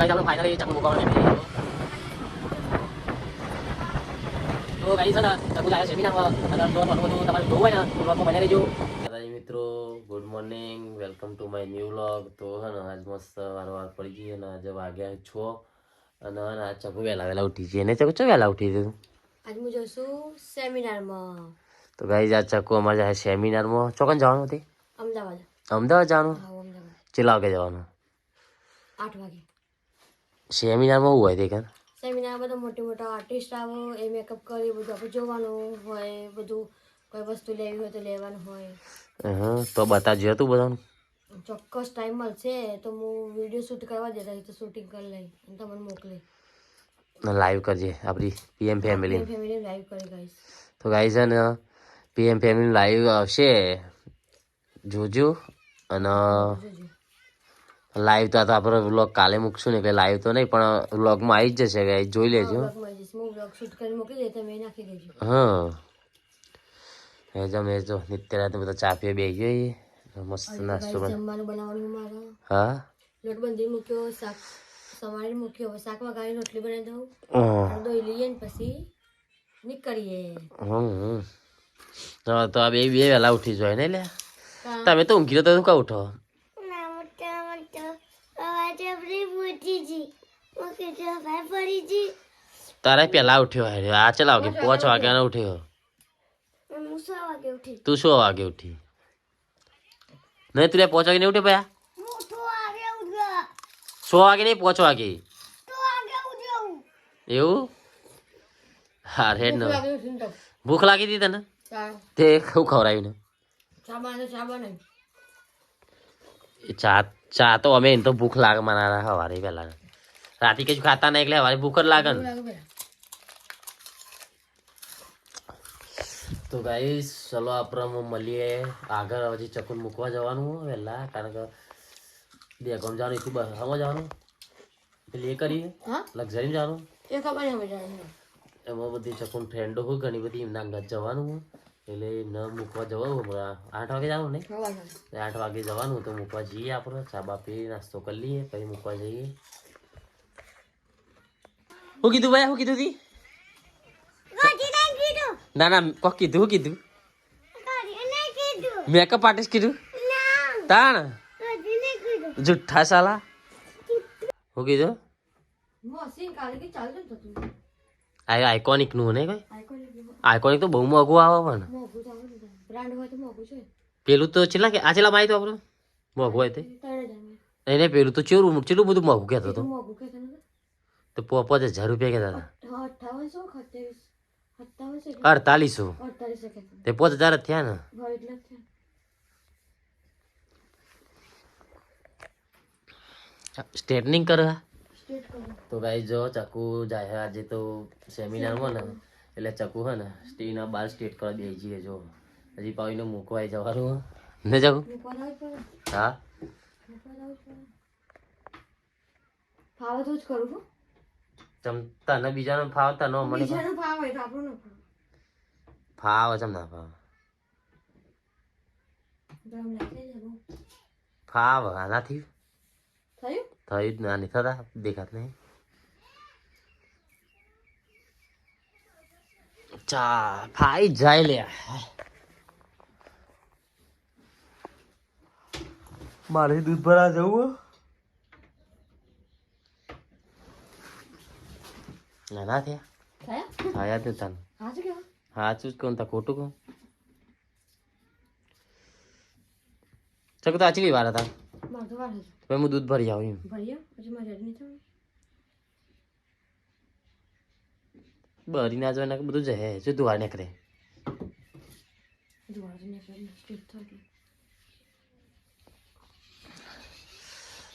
Guys આપણે finally ચકુ નહીં તો ગાઈસ છે ને ચકુ લાયા સેમિનારમાં અને જો થોડું બધું તમારે જોવું હોય ને તો બ્લોગમાં બને રહેજો દાદાજી મિત્રો good morning welcome to my new vlog તો હે ને આજ મસ્ત વાર વાર પડી ગઈ અને આજે વાગ્યા છ. અને આ ચકુ વહેલા વહેલા ઉઠી છે એને ચકુ ચો વહેલા ઉઠી છે આજ હું જશું સેમિનારમાં. તો ગાઈસ આ ચકુ અમારે જાય સેમિનારમાં. ચોકન જવાનું હતી? અમદાવાદ. અમદાવાદ જવાનું? ચેલા વાગે જવાનું? આઠ વાગે. સેમિનારમાં શું હોય તે કાં સેમિનારમાં બધા મોટા મોટા આર્ટિસ્ટ આવો એ મેકઅપ કરી બધું આપણે જોવાનું હોય બધું કોઈ વસ્તુ લેવી હોય તો લેવાનું હોય. હા તો બતાવજો તું બધાનું. ચોક્કસ ટાઈમ મળશે તો હું વીડિયો શૂટ કરવા દેતા તો શૂટિંગ કરી લઈ અને તમને મોકલી. લાઈવ કરજે આપણી પીએમ ફેમિલી ફેમિલી લાઈવ કરી ગાઈસ તો ગાઈ અને પીએમ ફેમિલી લાઈવ આવશે. જોજો અને લાઈવ તો આપણે વ્લોગ કાલે મૂકશું ને એટલે લાઈવ તો નહીં પણ વ્લોગમાં આવી જ જશે ગાઈ જોઈ લેજો. હું એ જો નિત્ય રાતે બધા ચા પીએ બે ગયો મસ્ત નાસ્તો હા? નોટબંધી મૂક્યો શાક સવારે મૂક્યો હવે શાક વગાડી રોટલી બનાવી દઉં. દોઈ લઈએ ને પછી નીકળીએ. હમ તો તો આ બે બે વહેલા ઉઠી જાય ને લે તમે તો ઊંઘી તું કા ઉઠો? તારે પહેલા ઉઠ્યો હે આ ચલા વાગે પાંચ વાગ્યાનો ઉઠ્યો. તું શું વાગે ઉઠી. નહીં તું પાંચ વાગે નહીં ઉઠે ભયા સો વાગે નહીં પાંચ વાગે. એવું? હા રેડ ન વાગે ઉઠીને તો. ભૂખ લાગી હતી તને? ચા તે શું ખવડાવ્યું ને? ચા બનાવે ચા બનાવી એ ચા ચા તો અમે એને તો ભૂખ લાગે મારા સવારે પહેલા. રાતે કશું ખાતા નહીં એટલે સવારે ભૂખ જ લાગે ને. તો ગાઈસ ચલો આપણે મળીએ. આગળ હજી ચકુન મૂકવા જવાનું વહેલા કારણ કે બે ગામ જવાનું એટલું બસ હમ જવાનું. પેલી એ કરીએ લક્ઝરી જવાનું. એ ખબર એમાં બધી ચકુન ફ્રેન્ડો હોય ઘણી બધી એમના અંગત જવાનું એટલે ન મૂકવા જવાનું હમણાં આઠ વાગે જવાનું એટલે આઠ વાગે જવાનું તો મૂકવા જઈએ આપણે ચા બાપી નાસ્તો કરી લઈએ પછી મૂકવા જઈએ. શું કીધું ભાઈ શું કીધું તી? ના ના કોક કીધું શું કીધું? મેકઅપ આર્ટિસ્ટ કીધું. તાણ? જુઠ્ઠા સાલા શું કીધું? આ આઇકોનિકનું ને કોઈ? આઇકોનિક તો બહુ મોંઘું આવે પણ. મોંઘું તો આવે ને બ્રાન્ડ હોય તો મોંઘું છે. પેલું તો છેલ્લા કે આ છેલ્લા માહિતી આપણું? મોંઘું હોય તે? એને પેલું તો ચેવું ચેટલું બધું મોંઘું કહેતો હતો તો પો- પાંચ હજાર રૂપિયા કહેતા હતા. અડતાલીસો. તે પાંચ હજાર જ થયા ને? સ્ટેટનિંગ કરો તો ભાઈ જો ચકુ જાય આજે તો સેમિનારમાં ને એટલે ચકુ હે ને સ્ટીના બાર સ્ટેટ કરવા દે જઈએ જો. હજી પાવીને મૂકવાય જવાનું. ને પડે હા. ફાવે તો જ કરું છું. ચમ ન બીજાનો ફાવતા ન મને ફાવ. ફાવે તો આપણું ન ફાવે ચમ ના ફાવ. ફાવ આનાથી? થયું? થયું જ ના નહીં થતા દેખાત નહીં. ચા ફાઈ જાય લે. મારે દૂધ ભરા જવું ના ના થયા થયા થયા જ તને સાચું જ કહું તા ખોટું કહું ચક તો આચલી વાર હતા તો પછી હું દૂધ ભરી આવું એમ બરી ના જોઈને બધું જહે જો દુવાર વાર નીકળે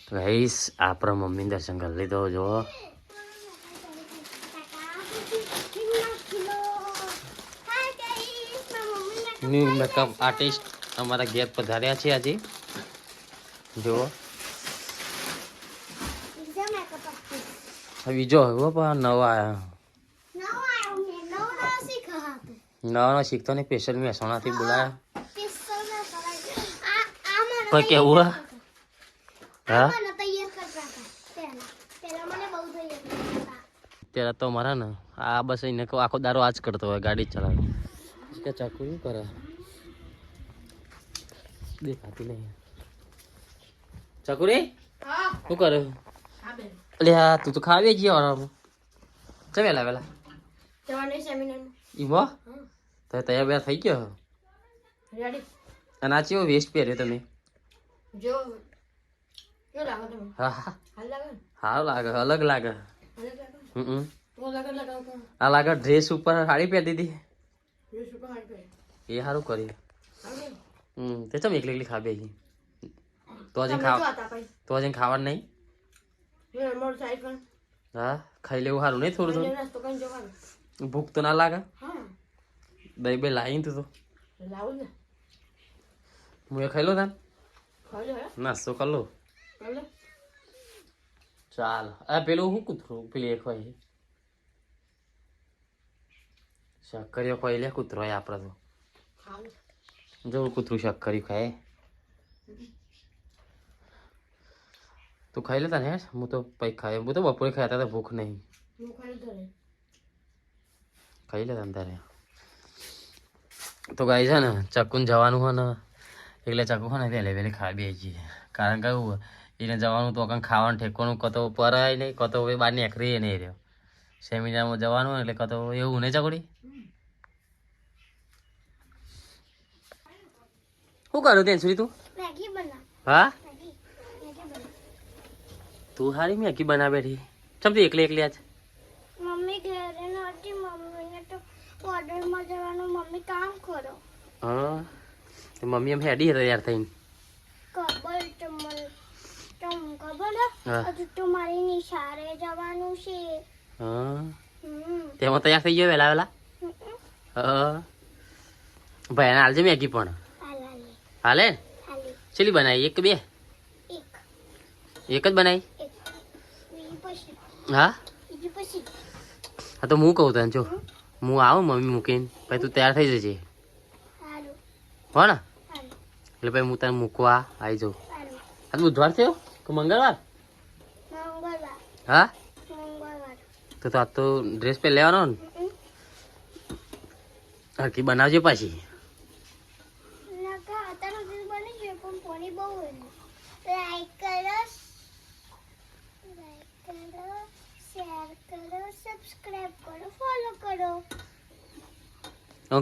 તો થાય આપણા મમ્મી દર્શન કરી લીધો જો ન્યૂ મેકઅપ આર્ટિસ્ટ અમારા ઘેર પધાર્યા છે આજે. જુઓ. બીજો હો પણ નવા આયા નવા નવા શીખતો ને સ્પેશિયલ મહેસાણાથી બોલાયા. કોઈ કેવું હા? તૈયાર તો મારા ને આ બસ એને આખો દારો આ જ કરતો હોય ગાડી ચલાવે. કે ચાકુ શું કરે? દેખાતી નહીં. ચકુરી રે શું કરે? હા અલે હા તું તો ખાવી વાળા ચે વેલા વેલા? જવાની સેમિનારમાં ઈમો તો તૈયાર બેર થઈ ગયો? અને આ ચેવો વેસ્ટ પહેર્યો તમે? જો હા હા. લાગે અલગ લાગે. હમ આ લાગે ડ્રેસ ઉપર સાડી પહેરી દીધી જો સુપર હાર્ડ કરે એ સારું કરી હમ તે ચમ એકલી એકલી ખાબે હી તો આજે ખાવ તો આજે ખાવાનું નહીં? હા ખાઈ લેવું સારું નહીં થોડું થોડું? ભૂખ તો ના લાગે? હા. દહીં બે લાવીને તું તો. લાવું હું એ ખાઈ લો તાન? હે. નાસ્તો કર લો. ચાલ. આ પેલું શું કૂતરું પેલી એક હોય શક્કરીઓ ખોઈ લે કૂતરો આપણે તો. જો કૂતરું શક્કરી ખાય. તું ખાઈ લેતા ને હું તો પૈ ખાય હું તો બપોરે ખાતા હતા ભૂખ નહીં. ખાઈ લેતા તારે. તો ગાઈ છે ને ચક્કુન જવાનું હોય ને એટલે ચક્કુ હોય ને વહેલે વહેલે ખાઈ બે જઈએ. કારણ કે એને જવાનું તો કંઈ ખાવાનું ઠેકવાનું કતો પરાય નહીં કતો બહાર નીકળીએ નહીં રહ્યો. સેમિનારમાં જવાનું એટલે કતો એવું નહીં ચકડી શું કરું ત્યાં સુધી તું? હા? તું હારી મેગી બના બેઠી સમજી એકલી એકલી આજ? મમ્મી ઘરે નહોતી મમ્મીને તો ઓર્ડરમાં જવાનું. મમ્મી કામ કરો. હા. તો મમ્મી એમ હેડી તૈયાર થઈને. કબલ ચમલ તમને કબલ હજુ તો મારી નિશાળે જવાનું છે. તેમાં તૈયાર થઈ ગયો વહેલા વહેલા હા. ભાઈ એને હાલજે મેગી પણ. હાલે? ચેલી બનાવી? એક બે? એક જ બનાવી? હા? હા તો હું કહું તને જો. હું આવું મમ્મી મૂકીને. પછી તું તૈયાર થઈ જજે. હો ને? એટલે ભાઈ હું તને મૂકવા આવી જાઉં. સારું. બુધવાર થયો? કે મંગળવાર. હા? તો તો આ તો ડ્રેસ પહેર લેવાનો ને. હરકી બનાવજે પાછી.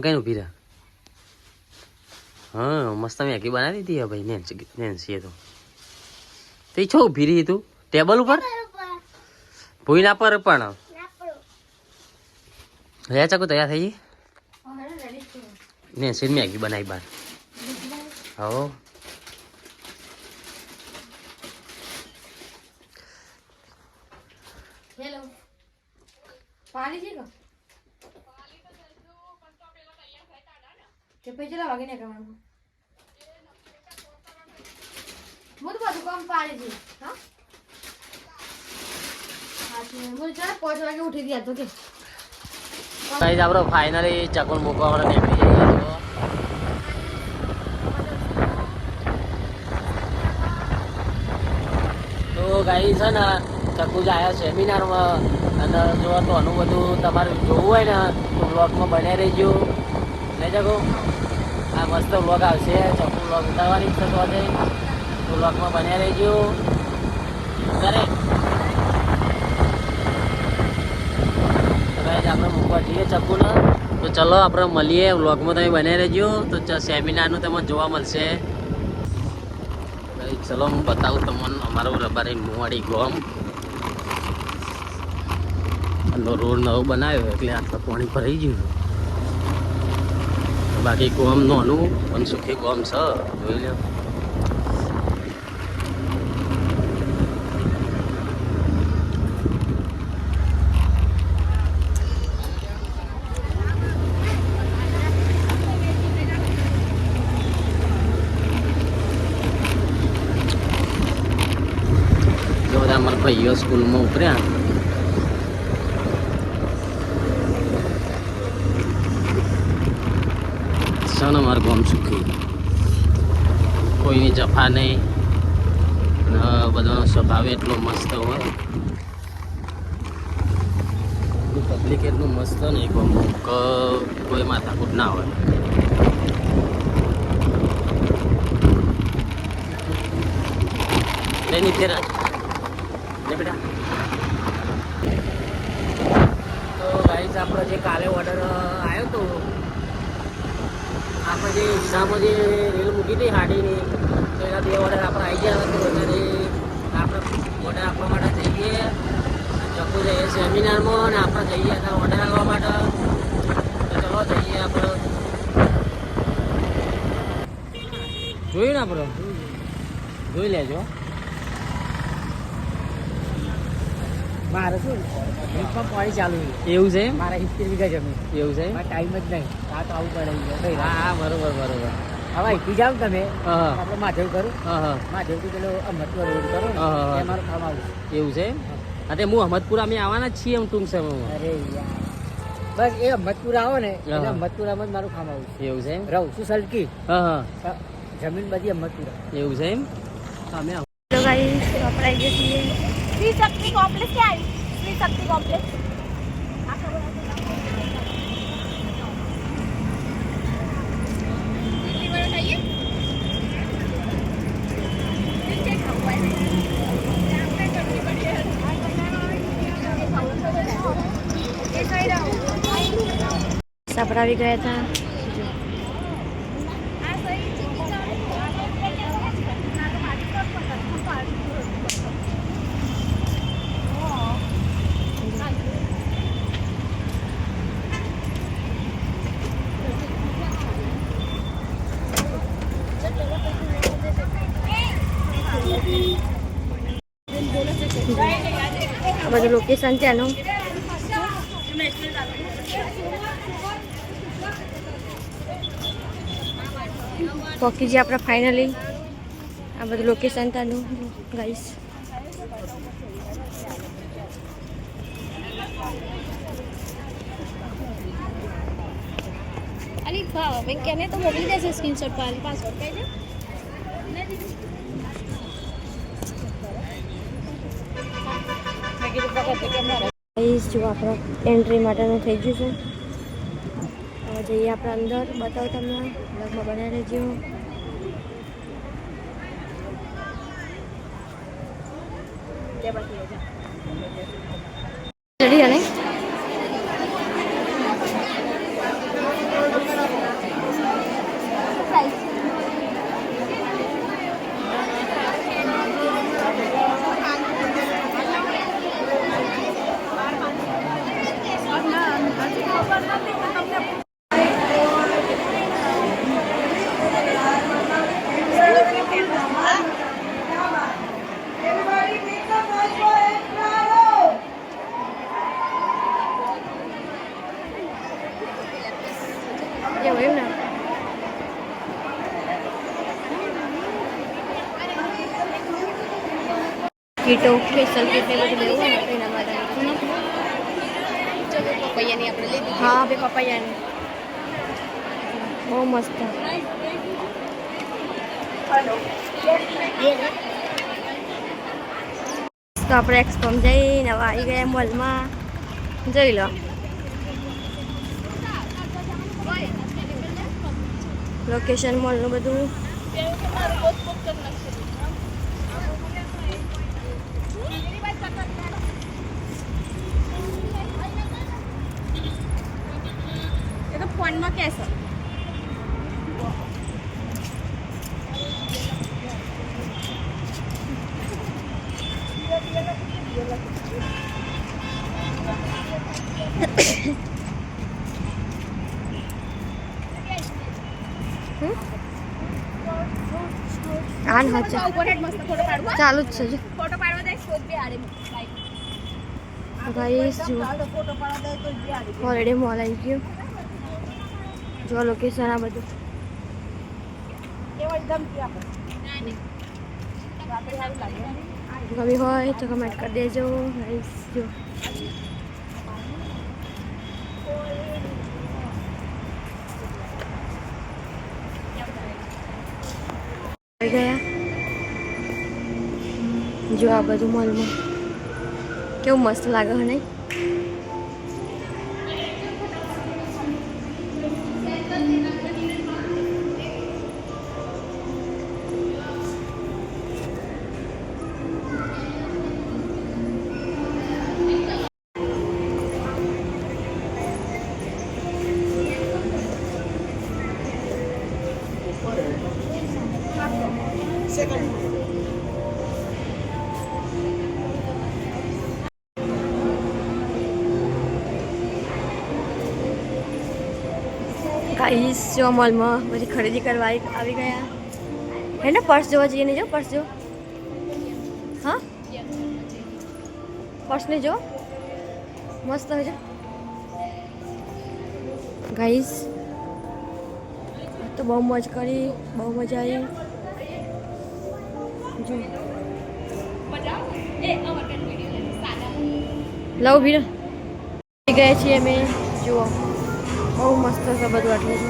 કઈ ઊભી રહ્યા? હા મસ્ત મેગી બનાવી દીધી હે ભાઈ નેન્સી નેન્સીએ તો. તે છો ઊભી રહી તું? ટેબલ ઉપર. ભૂઈ ના પર પણ. હે ચાકુ તૈયાર થઈ ગઈ? છે. નેન્સી મેગી બનાવી બાર હો. હેલો. પાણી છે કે? પછી ચલા વાગે ને કરવાનું તો બધું કામ પાડી છે હા? હા હું ચાલ પાંચ વાગે ઉઠી ગયા તો કે. કઈ આપણો ફાઇનલી ચકુન મૂકવા માટે નીકળી જઈએ તો તો ગાઈ છે ને, ચકુ જ આવ્યા સેમિનારમાં અને જો તો આનું બધું તમારે જોવું હોય ને, તો બ્લોગમાં બનાવી રહેજો. ને ચકુ આ મસ્ત બ્લોગ આવશે. ચકુ બ્લોગ ઉતારવાની છે તો બ્લોગમાં બનાવી રહેજો. કરે તો guys, આપણે મૂકવા જઈએ ચકુને તો ચલો આપણે મળીએ, વ્લોગમાં તમે બનાવી રહેજો. તો સેમિનારનું તમને જોવા મળશે. ચલો, હું બતાવું તમને અમારું રબારી મુવાડી ગોમ. આનો રોડ નવો બનાવ્યો, એટલે આટલું પાણી ભરાઈ ગયું. બાકી ગોમ નોનું, પણ સુખી ગોમ છે. જોઈ લો જો બધા અમારા ભાઈઓ સ્કૂલમાં ઉતર્યા સન અમારું ગામ સુખી કોઈની જફા નહીં બધાનો સ્વભાવ એટલો મસ્ત હોય ડુપ્લિકેટનું મસ્ત નહીં ગમ કે કોઈ માથાકૂટ ના હોય લઈ નીચે તો આપણો જે કાલે ઓર્ડર આવ્યો તો, આપણે જે હિસાબમાં જે રેલ મૂકી હતી હાડીની, તો એના બે ઓર્ડર આપણે આવી ગયા હતા અત્યારે આપણે ઓર્ડર આપવા માટે જઈએ ચક્કુ જઈએ સેમિનારમાં અને આપણે જઈએ હતા ઓર્ડર આપવા માટે. તો ચલો જઈએ આપણે. જોયું ને આપણે? જોઈ લેજો. મારે શું? હિપમાં પાણી ચાલુ છે. એવું છે મારા સિત્તેર વીઘા જમીન. એવું છે મારે ટાઈમ જ નહીં. આ તો આવું પડે. હા હા બરોબર બરોબર. હવે અહીંથી જાઓ તમે. આપણે માધવ કરું. હા હા. માધવથી પેલો અમૃતસર રોડ કરો. મારું કામ આવું. એવું છે અરે તે હું અહમદપુર અમે આવવાના જ છીએ એમ ટૂંક સમયમાં. અરે યાર. બસ એ અમૃતપુર આવો ને એટલે હા. જ મારું કામ આવું એવું છે એમ? રહું છું સલકી. હા હા. જમીન બધી અમૃતપુરા એવું છે એમ? અમે તો ગાઈસ આપણે આવી ગયા છીએ શ્રી શક્તિ કોમ્પ્લેક્સ ક્યાં આવી શ્રી શક્તિ કોમ્પ્લેક્સ આપણે આવી ગયા હતા બધું લોકેશન છે એનું. પહોંચી જઈએ આપણે ફાઇનલી આ બધું લોકેશન તાનું ગાઈસ અલી ભાવ કેને તો મોકલી દેશે સ્ક્રીનશોટ પર પાસવર્ડ કહી દે જો આપણે એન્ટ્રી માટેનું થઈ ગયું છે. જઈએ આપણે અંદર. બતાવો તમને. લગભગ બનાવી રહેજો. ચડી અને એવું એમ ને કીટો સ્પેશિયલ કીટ ને બધું લેવું હોય એના માટે આપણે લીધી. હા બે પપૈયાની. બહુ મસ્ત. તો આપણે એક્સકોમ જઈને હવે આવી ગયા મોલમાં જોઈ લો. લોકેશન મોલનું બધું. એ તો આન હા? ચાલ જ છે જો. ફોટો પાડવા દે શોધ બી આડે ગાઈસ જુઓ ફોટો પાડવા દે તો બી આડે. ઓલરેડી મોલ આવી ગયું. જો લોકેશન આ બધું. ગમી હોય તો કમેન્ટ કરી દેજો. ગાઈસ જો. ગયા. જો આ બધું મોલમાં કેવું મસ્ત લાગે નહીં? ગાઈસ જો મોલમાં બધી ખરીદી કરવા આવી ગયા. હે ને, પર્સ જોવા જઈએ ને જો, પર્સ જો. હા? પર્સને જો. મસ્ત હોય છે ગાઈસ તો બહુ મોજ કરી, બહુ મજા આવી. જો. લવ ભીડ. ગયા છીએ અમે, જુઓ. બહુ મસ્ત છે બધું આટલું છે.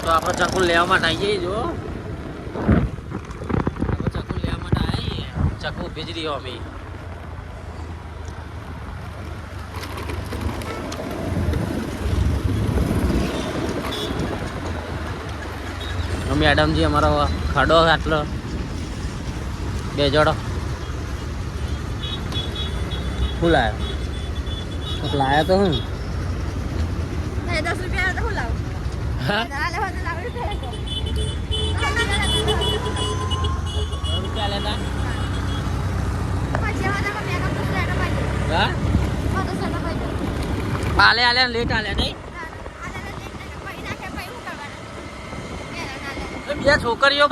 તો આપણે ચકુ લેવા માટે આવીએ જો. આપણે ચકુ લેવા માટે આવીએ ચકુ ભેજ રહ્યો અમે. મેડમજી અમારો ખાડો આટલો. બે જોડો. શું લાયો? લાયો તો હું? દસ રૂપિયા હું લાવું? રૂપિયા લેતા આલે આલે લેટ આલે નહીં? બીજા છોકરીઓ